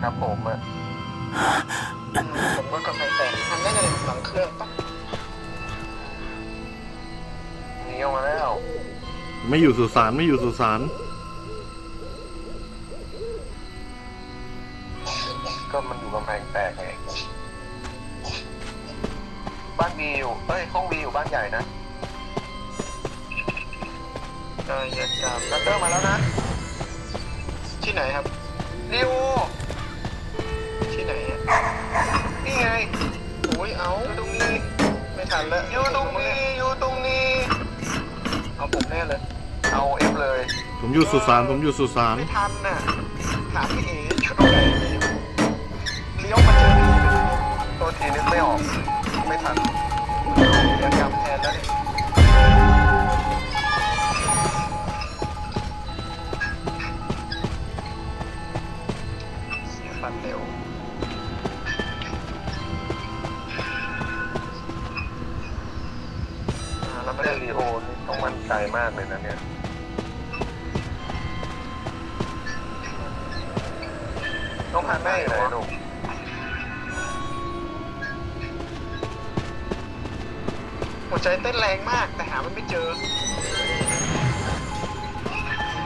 แตกเลยครับผมอะผมว่ากำแพงแตกทำได้ไงหลังเครื่องปะหนีออกมาแล้ว ไม่อยู่สุสานไม่อยู่สุสานก็มันอยู่กำแพงแตกไงบ้านบีอยู่เอ้ยห้องบีอยู่บ้านใหญ่นะได้ยัดยามลัตเตอร์มาแล้วนะ ที่ไหนครับริวที่ไหนอะ นี่ไงโอ้ยเอาอยู่ตรงนี้ไม่ทันแล้วอยู่ตรงนี้อยู่ตรงนี้เอาผมแน่เลย เอาเอฟเลย ผมอยู่สุสานผมอยู่สุสานไม่ทันน่ะถามพี่เอ๋ชุดอะไร อ่าแล้วไม่ได้รีโอนี่ของมั่นไกลมากเลยนะเนี่ยต้องหาแม่อยู่ไหนลูกหัวใจเต้นแรงมากแต่หามันไม่เจอ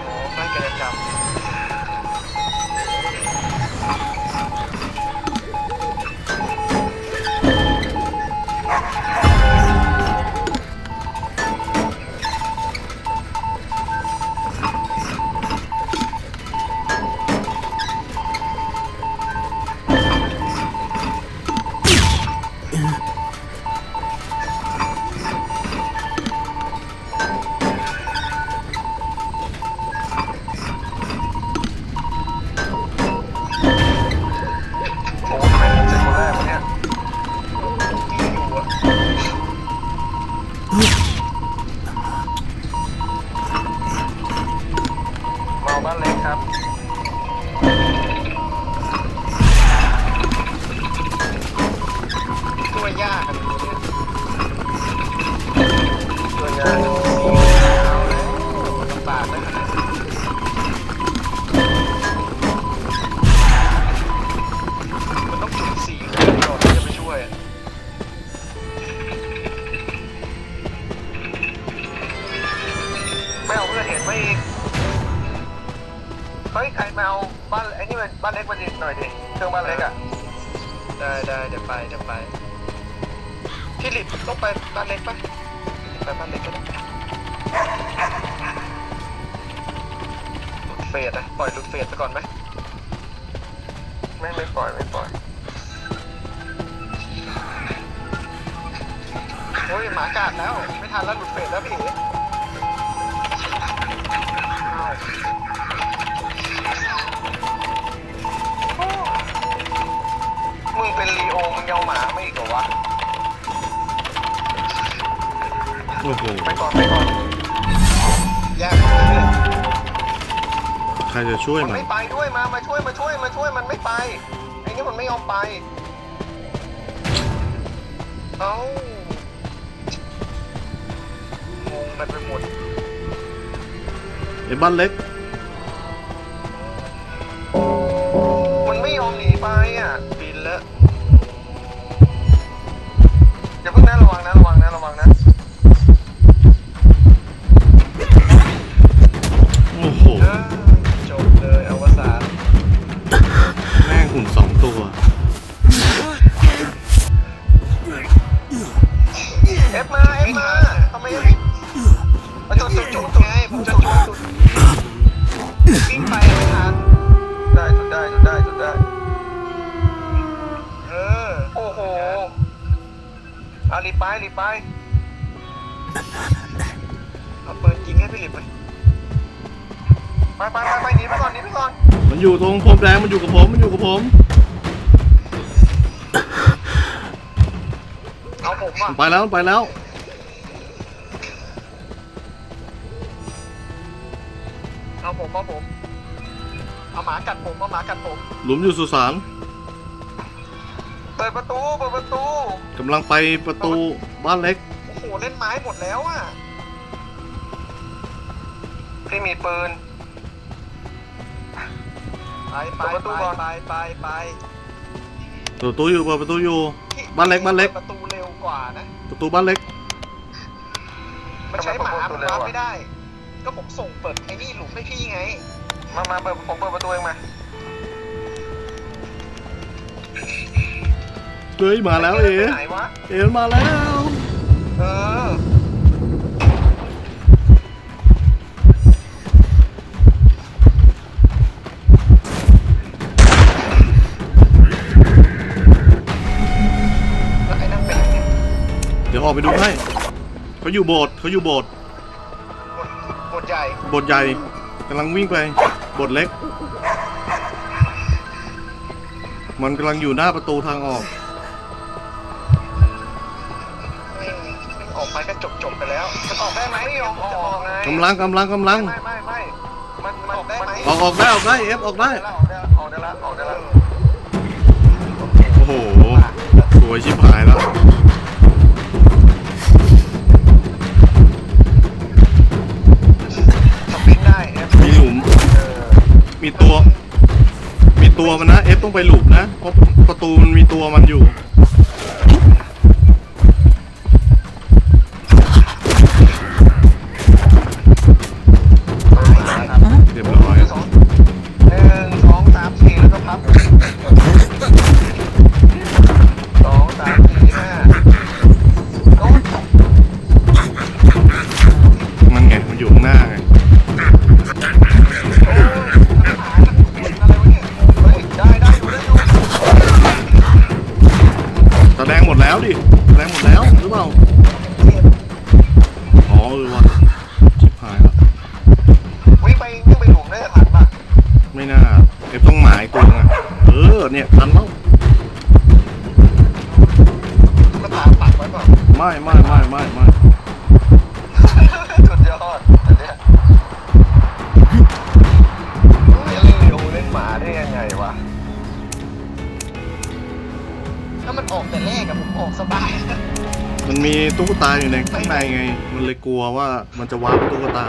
โอ้ใกล้กายกรร บ้านเล็กอะ ได้ได้เดี๋ยวไปเดี๋ยวไปพี่หลิบต้องไปบ้านเล็กปะไปบ้านเล็กก็ได้หลุดเฟสนะปล่อยหลุดเฟสไปก่อนไหมไม่ไม่ปล่อยไม่ปล่อยโอ้ยหมากัดแล้ว ไม่ทันแล้วหลุดเฟสแล้วพี่ มึงเป็นลีโอมึงเอาหมาไม่อีกเหรอวะ โอ้โหไปก่อนไปก่อนแยกเพื่ใครจะช่วยมัน ไม่ไปด้วยมา มาช่วยมาช่วยมาช่วยมันไม่ไป ไอ้นี่มันไม่ยอมไปเอ้างงกันไปหมด ไอ้บ้านเล็ก เอารีบไปรีบไปเอาปืนยิงให้พี่หลิบเลยไปไปไปไปหนีไปก่อนหนีไปก่อนมันอยู่ตรงพรมแดงมันอยู่กับผมมันอยู่กับผม เอาผมอะมันไปแล้วมันไปแล้ว เอาผมเอาผมเอาหมากัดผมเอาหมากัดผม หลุมอยู่สุสาน เปิดประตู เปิดประตู กำลังไปประตูบ้านเล็ก โอ้โห เล่นไม้หมดแล้วอะ พี่มีปืน ไปไปไปไปไปไปเปิดประตูอยู่เปิดประตูอยู่บ้านเล็กบ้านเล็กประตูเร็วกว่านะ ประตูบ้านเล็ก มันใช้หมามันรับไม่ได้ ก็ผมส่งเปิดไอ้นี่หลุมให้พี่ไง มามาเปิดผมเปิดประตูเองมา เฮ้ยมาแล้วเอ๋ไปไหนวะ เอ๋มันมาแล้ว เออ แล้วไอ้นั่นเป็นยังไงเดี๋ยวออกไปดูให้เขาอยู่โบสถ์เขาอยู่โบสถ์กดกดใหญ่โบสถ์ใหญ่กำลังวิ่งไปโบสถ์เล็ก มันกำลังอยู่หน้าประตูทางออก จบจบไปแล้วมันออกได้ไหมไม่ยอมออกไงกำลังกำลังกำลัง ไม่ไม่ไม่มันมันได้ไหมออกออกได้ออกได้เอฟออกได้ ออกได้ออกได้ละออกได้ละโอ้โหสวยชิบหายแล้ว สปรินได้เอฟมีหลุม เออมีตัว มีตัวมันนะ เอฟต้องไปหลุมนะเพราะประตูมันมีตัวมันอยู่ เแรกอะผมออกสบาย มันมีตุ๊กตาอยู่ในข้างในไง มันเลยกลัวว่ามันจะว้าร์ปตุ๊กตา